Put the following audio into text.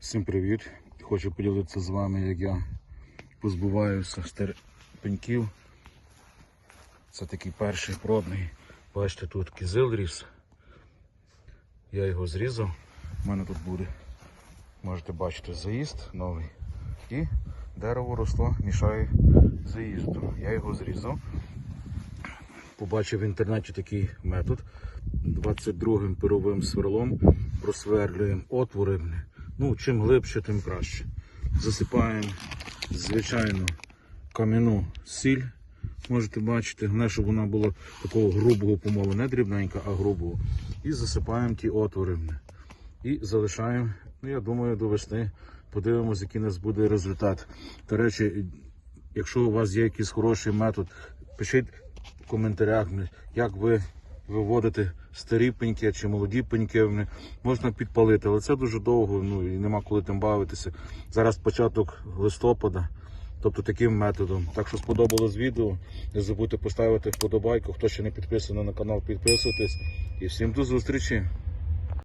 Всім привіт! Хочу поділитися з вами, як я позбуваюся старих. Це такий перший пробний. Бачите, тут кизил ріс. Я його зрізав. У мене тут буде, можете бачити, заїзд новий. І дерево росло, мішає заїзду. Я його зрізав. Побачив в інтернеті такий метод. 22-м пировим сверлом просверлюємо отвори. Ну, чим глибше, тим краще. Засипаємо, звичайно, кам'яну сіль. Можете бачити, головне, щоб вона була такого грубого помолу, не дрібненька, а грубого. І засипаємо ті отвори. І залишаємо, ну я думаю, до весни подивимося, який у нас буде результат. До речі, якщо у вас є якийсь хороший метод, пишіть в коментарях, як ви виводите старі пеньки чи молоді пеньки. Можна підпалити, але це дуже довго, ну і нема коли тим бавитися. Зараз початок листопада. Тобто таким методом. Так що сподобалось відео. Не забудьте поставити вподобайку. Хто ще не підписаний на канал, підписуйтесь. І всім до зустрічі!